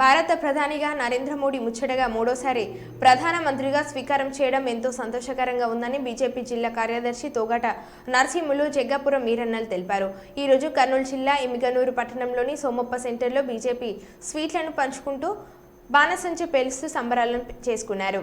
భారత ప్రధానిగా నరేంద్ర మోడీ ముచ్చటగా మూడోసారి ప్రధానమంత్రిగా స్వీకారం చేయడం ఎంతో సంతోషకరంగా ఉందని బీజేపీ జిల్లా కార్యదర్శి తోగట నరసింహులు జగ్గాపురం మీరన్నలు తెలిపారు. ఈ రోజు కర్నూలు జిల్లా ఎమిగనూరు పట్టణంలోని సోమప్ప సెంటర్లో బీజేపీ స్వీట్లను పంచుకుంటూ బాణసంచ పేలుస్తూ సంబరాలను చేసుకున్నారు.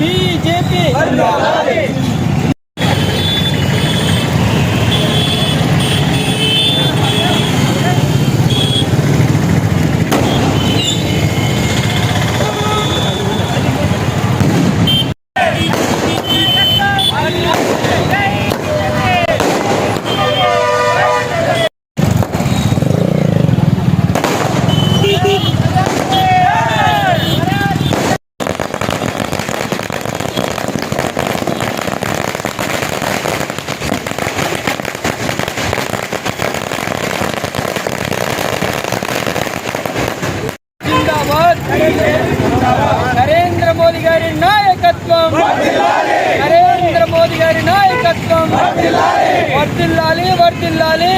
బీజేపీ నరేంద్ర మోదీ గారి నాయకత్వం. నరేంద్ర మోదీ గారి నాయకత్వం. వర్దిల్లాలి వర్దిల్లాలి